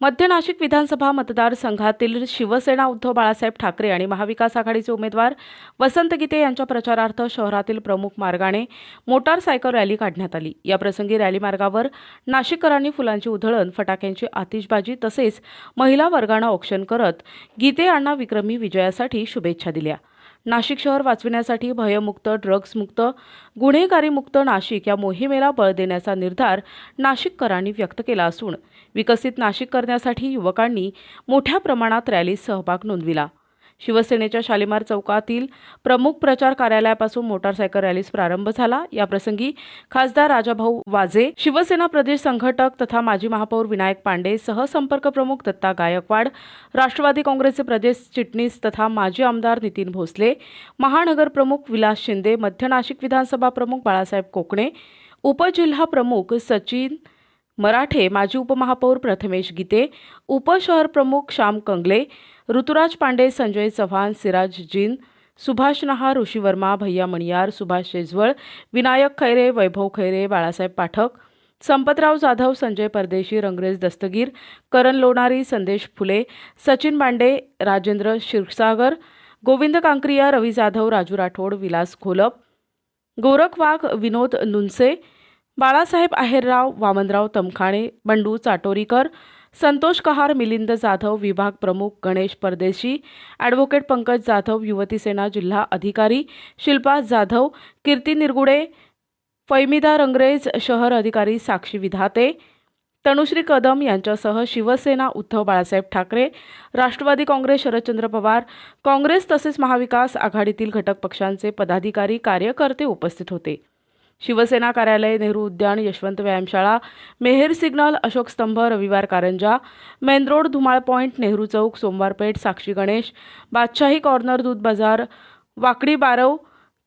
मध्य नाशिक विधानसभा मतदारसंघातील शिवसेना उद्धव बाळासाहेब ठाकरे आणि महाविकास आघाडीचे उमेदवार वसंत गीते यांच्या प्रचारार्थ शहरातील प्रमुख मार्गाने मोटारसायकल रॅली काढण्यात आली. याप्रसंगी रॅली मार्गावर नाशिककरांनी फुलांची उधळण फटाक्यांची आतिषबाजी तसेच महिला वर्गानं औक्षण करत गीते यांना विक्रमी विजयासाठी शुभेच्छा दिल्या. नाशिक शहर वाचविण्यासाठी भयमुक्त ड्रग्जमुक्त गुन्हेगारीमुक्त नाशिक या मोहिमेला बळ देण्याचा निर्धार नाशिककरांनी व्यक्त केला असून विकसित नाशिक करण्यासाठी युवकांनी मोठ्या प्रमाणात रॅलीत सहभाग नोंदविला. शिवसेनेच्या शालिमार चौकातील प्रमुख प्रचार कार्यालयापासून मोटारसायकल रॅलीस प्रारंभ झाला. याप्रसंगी खासदार राजाभाऊ वाजे शिवसेना प्रदेश संघटक तथा माजी महापौर विनायक पांडे सहसंपर्क प्रमुख दत्ता गायकवाड राष्ट्रवादी काँग्रेसचे प्रदेश चिटणीस तथा माजी आमदार नितीन भोसले महानगर प्रमुख विलास शिंदे मध्य नाशिक विधानसभा प्रमुख बाळासाहेब कोकणे उपजिल्हा प्रमुख सचिन मराठे माजी उपमहापौर प्रथमेश गीते उपशहर प्रमुख श्याम कंगले ऋतुराज पांडे संजय चव्हाण सिराज जीन सुभाष नहा ऋषी वर्मा भैया मणियार सुभाष शेजवळ विनायक खैरे वैभव खैरे बाळासाहेब पाठक संपतराव जाधव संजय परदेशी रंगरेज दस्तगीर करण लोणारी संदेश फुले सचिन बांडे राजेंद्र क्षीरसागर गोविंद कांक्रिया रवी जाधव राजू राठोड विलास घोलप गोरख वाघ विनोद नुनसे बाळासाहेब आहेरराव वामनराव तमखाणे बंडू चाटोरीकर संतोष कहार मिलिंद जाधव विभाग प्रमुख गणेश परदेशी ॲडव्होकेट पंकज जाधव युवती सेना जिल्हा अधिकारी शिल्पा जाधव कीर्ती निरगुडे फैमिदा रंगरेज शहर अधिकारी साक्षी विधाते तनुश्री कदम यांच्यासह शिवसेना उद्धव बाळासाहेब ठाकरे राष्ट्रवादी काँग्रेस शरदचंद्र पवार काँग्रेस तसेच महाविकास आघाडीतील घटक पक्षांचे पदाधिकारी कार्यकर्ते उपस्थित होते. शिवसेना कार्यालय नेहरू उद्यान यशवंत व्यायामशाळा मेहेर signal Ashok Stambh Ravivar Karanja main road Dhumal point Nehru Chowk Somwarpeth Sakshi Ganesh Badshahi corner दूध बाजार वाकडी बारव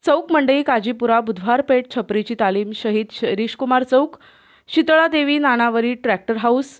चौक मंडई काजीपुरा बुधवार पेठ छपरीची तालीम शहीद शिरीषकुमार चौक शीतळा देवी नानावरी ट्रॅक्टर हाऊस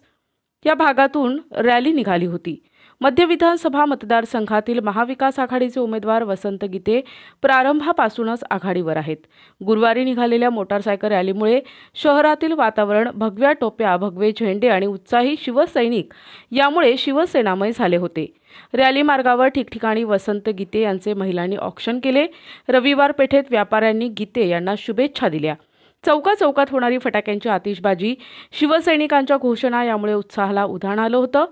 या भागातून रॅली निघाली होती. मध्य विधानसभा मतदारसंघातील महाविकास आघाडीचे उमेदवार वसंत गीते प्रारंभापासूनच आघाडीवर आहेत. गुरुवारी निघालेल्या मोटारसायकल रॅलीमुळे शहरातील वातावरण भगव्या टोप्या भगवे झेंडे आणि उत्साही शिवसैनिक यामुळे शिवसेनामय झाले होते. रॅली मार्गावर ठिकठिकाणी वसंत गीते यांचे महिलांनी ऑक्शन केले. रविवार पेठेत व्यापाऱ्यांनी गीते यांना शुभेच्छा दिल्या. चौका चौकात होणारी फटाक्यांची आतिषबाजी शिवसैनिकांच्या घोषणा यामुळे उत्साहाला उधाण आलं होतं.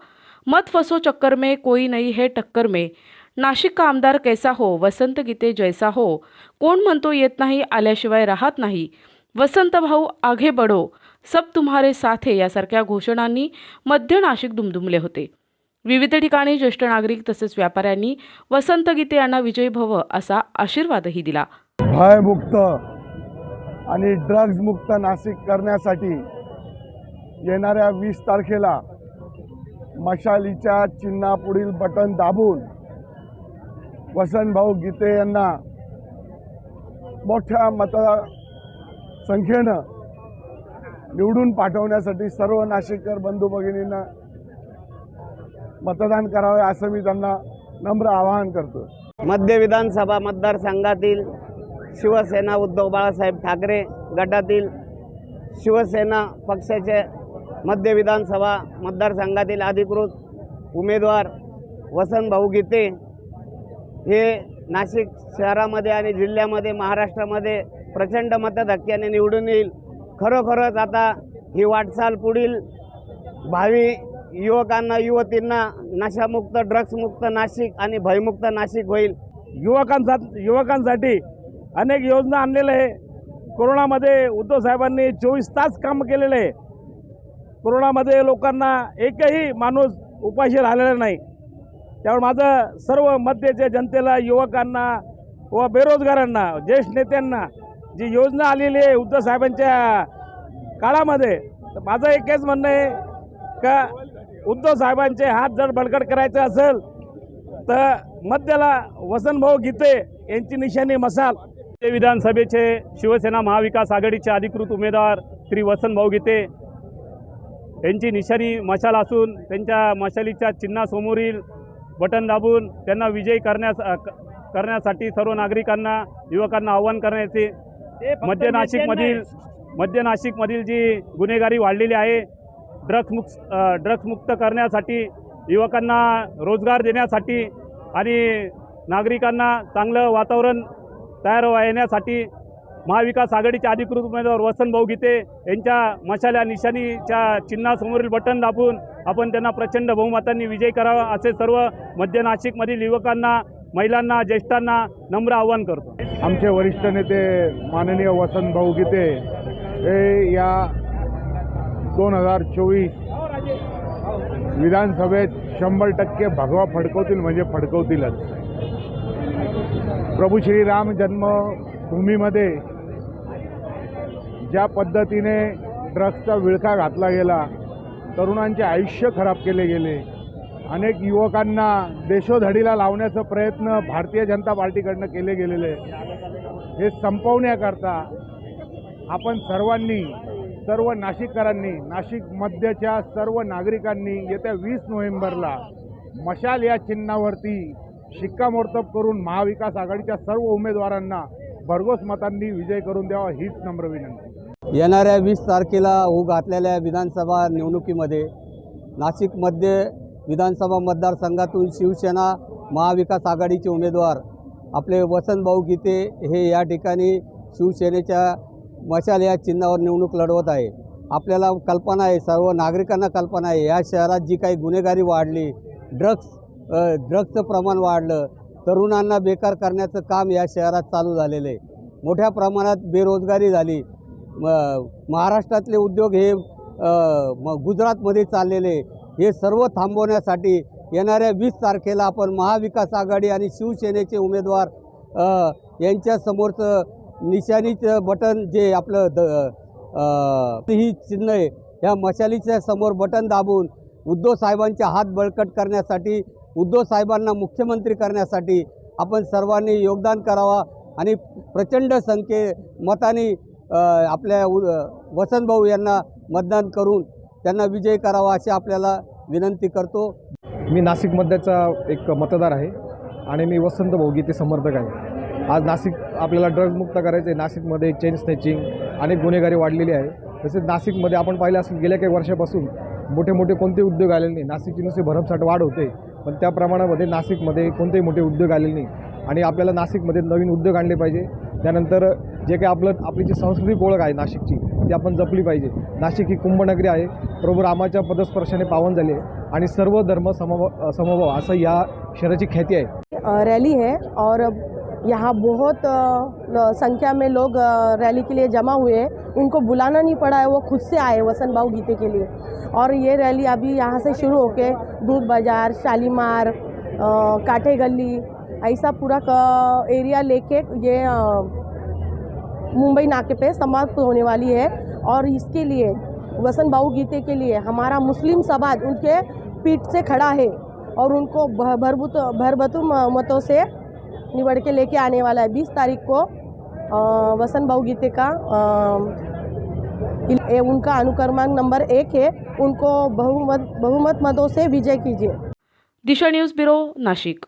मत फसो चक्कर में कोई नाही है टक्कर में। नाशिक का आमदार कैसा हो? वसंत गीते जैसा हो। कोण म्हणतो येत नाही आल्याशिवाय राहत नाही। वसंत भाऊ आगे बढो। सब तुम्हारे साथ है यासारख्या घोषणांनी मध्य नाशिक दुमदुमले होते। विविध ठिकाणी ज्येष्ठ नागरिक तसेच व्यापाऱ्यांनी वसंत गीते यांना विजयी भव असा आशीर्वादही दिला. भयमुक्त आणि ड्रग्जमुक्त नाशिक करण्यासाठी येणाऱ्या वीस तारखेला मशालीच्या चिन्हापुढील बटन दाबून वसंतभाऊ गीते यांना मोठ्या मतसंख्येनं निवडून पाठवण्यासाठी सर्व नाशिककर बंधू भगिनींना मतदान करावे असं मी त्यांना नम्र आवाहन करतो मध्य विधानसभा मतदारसंघातील शिवसेना उद्धव बाळासाहेब ठाकरे गटातील शिवसेना पक्षाचे मध्य विधानसभा मतदारसंघातील अधिकृत उमेदवार वसंत भाऊ गीते हे नाशिक शहरामध्ये आणि जिल्ह्यामध्ये महाराष्ट्रामध्ये प्रचंड मतधक्क्याने निवडून येईल. खरोखरच आता ही वाटचाल पुढील भावी युवकांना युवतींना नशामुक्त ड्रग्समुक्त नाशिक आणि भयमुक्त नाशिक होईल. युवकांसा युवकांसाठी अनेक योजना आणलेल्या आहे कोरोनामध्ये उद्धव साहेबांनी चोवीस तास काम केलेलं आहे. कोरोनामध्ये लोकांना एकही माणूस उपाशी राहिलेला नाही. त्यामुळे माझं सर्व मध्यच्या जनतेला युवकांना व बेरोजगारांना ज्येष्ठ नेत्यांना जी योजना आलेली आहे उद्धव साहेबांच्या काळामध्ये तर माझं एकच म्हणणं आहे का उद्धव साहेबांचे हात जर बळकट करायचे असेल तर मध्याला वसंतभाऊ गीते यांची निशाणी मसाल. ते विधानसभेचे शिवसेना महाविकास आघाडीचे अधिकृत उमेदवार श्री वसंतभाऊ गीते यांची निशाणी मशाल असून त्यांच्या मशालीच्या चिन्हासमोरील बटन दाबून त्यांना विजयी करण्यास करण्यासाठी सर्व नागरिकांना युवकांना आवाहन करण्याचे मध्य नाशिकमधील मध्य नाशिकमधील जी गुन्हेगारी वाढलेली आहे ड्रग्समुक्त ड्रग्समुक्त करण्यासाठी युवकांना रोजगार देण्यासाठी आणि नागरिकांना चांगलं वातावरण तयार येण्यासाठी महाविकास आघाडीचे अधिकृत उमेदवार वसंत भाऊ गीते यांच्या मशाल्या निशाणीच्या चिन्हासमोरील बटन दाबून आपण त्यांना प्रचंड बहुमतांनी विजय करावा असे सर्व मध्य नाशिकमधील युवकांना महिलांना ज्येष्ठांना नम्र आवाहन करतो. आमचे वरिष्ठ नेते माननीय वसंत भाऊ गीते हे या दोन हजार चोवीस विधानसभेत शंभर टक्के भगवा फडकवतील म्हणजे फडकवतीलच. प्रभू श्रीराम भूमीमध्ये ज्या पद्धतीने ड्रग्सचा विळखा घातला गेला तरुणांचे आयुष्य खराब केले गेले अनेक युवकांना देशोधडीला लावण्याचा प्रयत्न भारतीय जनता पार्टीकडनं केले गेलेले हे संपवण्याकरता आपण सर्वांनी सर्व नाशिककरांनी नाशिक मध्यच्या सर्व नागरिकांनी येत्या वीस नोव्हेंबरला मशाल या चिन्हावरती शिक्कामोर्तब करून महाविकास आघाडीच्या सर्व उमेदवारांना भरघोस मतांनी विजय करून द्यावा हीच नम्र विनंती. येणाऱ्या वीस तारखेला होऊ घातलेल्या विधानसभा निवडणुकीमध्ये नाशिकमध्ये विधानसभा मतदारसंघातून शिवसेना महाविकास आघाडीचे उमेदवार आपले वसंतभाऊ गीते हे या ठिकाणी शिवसेनेच्या मशाल या चिन्हावर निवडणूक लढवत आहे. आपल्याला कल्पना आहे सर्व नागरिकांना कल्पना आहे या शहरात जी काही गुन्हेगारी वाढली ड्रग्स ड्रग्सचं प्रमाण वाढलं तरुणांना बेकार करण्याचं काम या शहरात चालू झालेलं आहे. मोठ्या प्रमाणात बेरोजगारी झाली. म महाराष्ट्रातले उद्योग हे म गुजरातमध्ये चाललेले हे सर्व थांबवण्यासाठी येणाऱ्या वीस तारखेला आपण महाविकास आघाडी आणि शिवसेनेचे उमेदवार यांच्यासमोरचं निशाणीचं बटन जे आपलं द ही चिन्ह आहे ह्या मशालीच्या समोर बटन दाबून उद्धव साहेबांचे हात बळकट करण्यासाठी उद्धव साहेबांना मुख्यमंत्री करण्यासाठी आपण सर्वांनी योगदान करावा आणि प्रचंड संख्ये मताने आपल्या उ वसंतभाऊ यांना मतदान करून त्यांना विजय करावा अशी आपल्याला विनंती करतो. मी नाशिक मध्याचा एक मतदार आहे आणि मी वसंत भोगीचे समर्थक आहे. आज नाशिक आपल्याला ड्रग्जमुक्त करायचं आहे नाशिकमध्ये चेन स्नॅचिंग अनेक गुन्हेगारी वाढलेली आहे. तसेच नाशिकमध्ये आपण पाहिलं असेल गेल्या काही वर्षापासून मोठे मोठे कोणते उद्योग आलेले नाही. नाशिकची नुसती भरमसाठ वाढ होते. पण त्या प्रमाणामध्ये नाशिकमध्ये कोणतेही मोठे उद्योग आलेले नाही. आणि आपल्याला नाशिकमध्ये नवीन उद्योग आणले पाहिजे. त्यानंतर जे काही आपलं आपली जी सांस्कृतिक ओळख आहे नाशिकची ती आपण जपली पाहिजे. नाशिक ही कुंभनगरी आहे. प्रभू रामाच्या पदस्पर्शाने पावन झाली आहे. आणि सर्व धर्म समभाव समभाव असं या शहराची ख्याती आहे. रॅली है और यहाँ बहुत संख्या में लोग रैली के लिए जमा हुए हैं। उनको बुलाना नहीं पड़ा है, वो खुद से आए वसंत भाऊ गीते के लिए। और ये रैली अभी यहाँ से शुरू होके दूध बाज़ार, शालीमार काठे गली ऐसा पूरा एरिया लेके ये मुंबई नाके पे समाप्त होने वाली है। और इसके लिए, वसंत भाऊ गीते के लिए हमारा मुस्लिम समाज उनके पीठ से खड़ा है। और उनको भरभूत, भरभतु मतों से निबड़ के लेके आने वाला है। बीस तारीख को वसंत भाऊ गीते का आ, उनका अनुक्रमांक नंबर एक है। उनको बहुमत बहुमत मतों से विजय कीजिए। Disha news bureau Nashik.